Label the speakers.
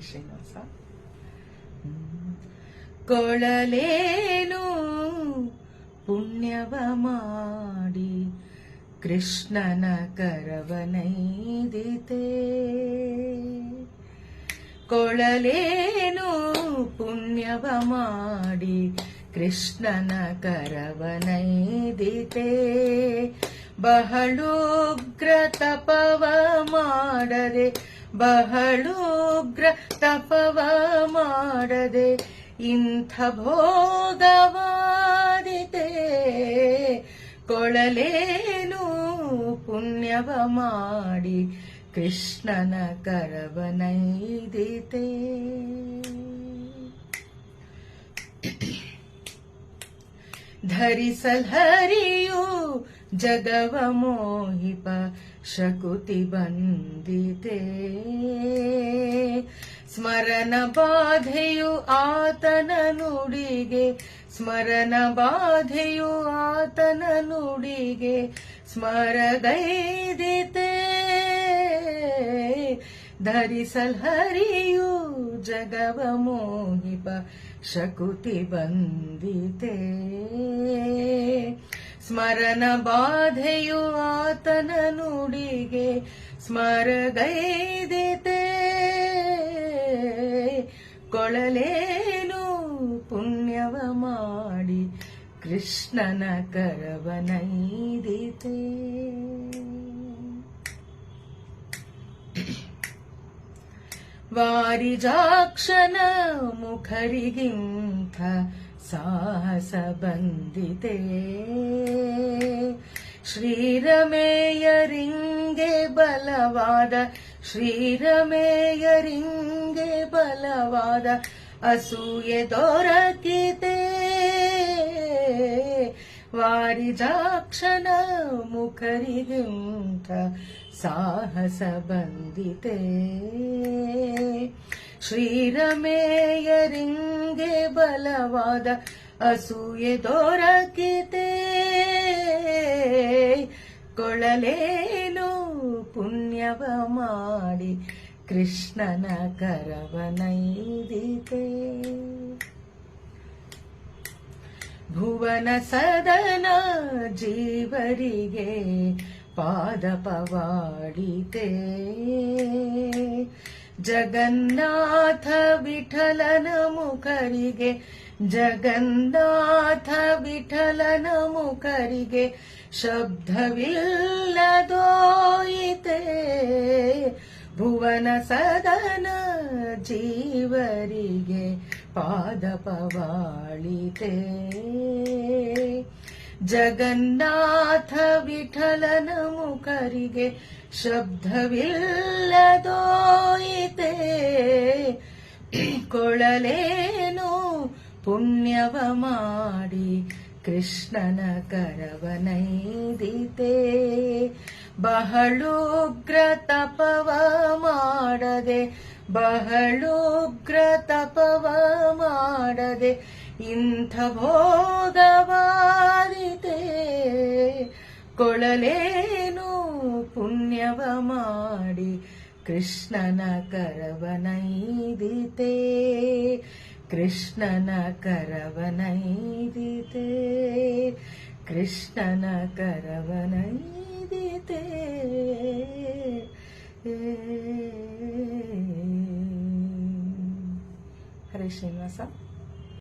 Speaker 1: ಶ್ರೀನಿವಾಸ. ಕೊಳಲೇನು ಪುಣ್ಯವ ಮಾಡಿ ಕೃಷ್ಣನ ಕರವನೈದಿತೆ ಕೊಳಲೇನು ಪುಣ್ಯವ ಮಾಡಿ ಕೃಷ್ಣನ ಕರವನೈದಿತೆ ಬಹಳೋಗ್ರ ತಪವ ಮಾಡದೆ ಬಹಳುಗ್ರ ತಪವ ಮಾಡದೆ ಇಂಥ ಭೋಗವಾದಿತೆ. ಕೊಳಲೇನು ಪುಣ್ಯವ ಮಾಡಿ ಕೃಷ್ಣನ ಕರವನೈದಿತೆ. ಧರಿಸಲ್ಹರಿಯು ಜಗವ ಮೋಹಿಪ ಶಕುತಿ ಬಂದಿತೆ ಸ್ಮರಣ ಬಾಧೆಯು ಆತನ ನುಡಿಗೆ, ಸ್ಮರಣ ಬಾಧೆಯು ಆತನ ನುಡಿಗೆ ಸ್ಮರಗೈದಿತೆ ಧರಿಸಲ್ಹರಿಯು ಜಗವ ಮೋಹಿಪ ಶಕುತಿ ಬಂದಿತೆ ಸ್ಮರಣ ಬಾಧೆಯು ಆತನ ನುಡಿಗೆ ಸ್ಮರಗೈದಿತೆ. ಕೊಳಲೇನು ಪುಣ್ಯವ ಮಾಡಿ ಕೃಷ್ಣನ ಕರವನೈದಿತೆ ವಾರಿಜಾಕ್ಷನ ಮುಖರಿಗಿಂತ ಸಾಹಸ ಬಂದಿದೆ ಶ್ರೀರಮೇಯರಿಂಗೆ ಬಲವಾದ ಶ್ರೀರಮೇಯರಿಂಗೆ ಬಲವಾದ ಅಸೂಯೆ ದೊರಕಿತೆ. ವಾರಿಜಾಕ್ಷನ ಮುಖರಿಗಿಂತ ಸಾಹಸ ಬಂದಿತೆ ಶ್ರೀರಮೇಯರಿಂಗೆ ಬಲವಾದ ಅಸೂಯೆ ದೊರಕಿತೆ. ಕೊಳಲೇನು ಪುಣ್ಯವ ಮಾಡಿ ಕೃಷ್ಣನ ಕರವನೈದಿತೆ ಭುವನ ಸದನ ಜೀವರಿಗೆ ಪಾದಪವಾಡಿತೆ ಜಗನ್ನಾಥ ವಿಠಲನ ಮುಖರಿಗೆ ಜಗನ್ನಾಥ ವಿಠಲನ ಮುಖರಿಗೆ ಶಬ್ದವಿಲ್ಲದೋಯಿತೆ ಭುವನ ಸದನ ಜೀವರಿಗೆ ಪಾದಪವಾಳಿತೆ. ಜಗನ್ನಾಥ ವಿಠಲನ ಮುಖರಿಗೆ ಶಬ್ದವಿಲ್ಲದೋಯಿತೆ ಕೊಳಲೇನು ಪುಣ್ಯವ ಮಾಡಿ ಕೃಷ್ಣನ ಕರವನೈದಿತೆ? ಬಹಳುಗ್ರ ತಪವ ಮಾಡದೆ, ಬಹಳುಗ್ರ ತಪವ ಮಾಡದೆ ಇಂಥ ಬೋಧವಾದಿತೆ ಕೊಳಲೇನು ಪುಣ್ಯವ ಮಾಡಿ ಕೃಷ್ಣನ ಕರವನೈದಿತೆ. ಕೃಷ್ಣನ ಕರವನೈದಿತೆ. ಕೃಷ್ಣನ ಕರವನೈದಿತೆ. ಹರೇ ಶ್ರೀನಿವಾಸ.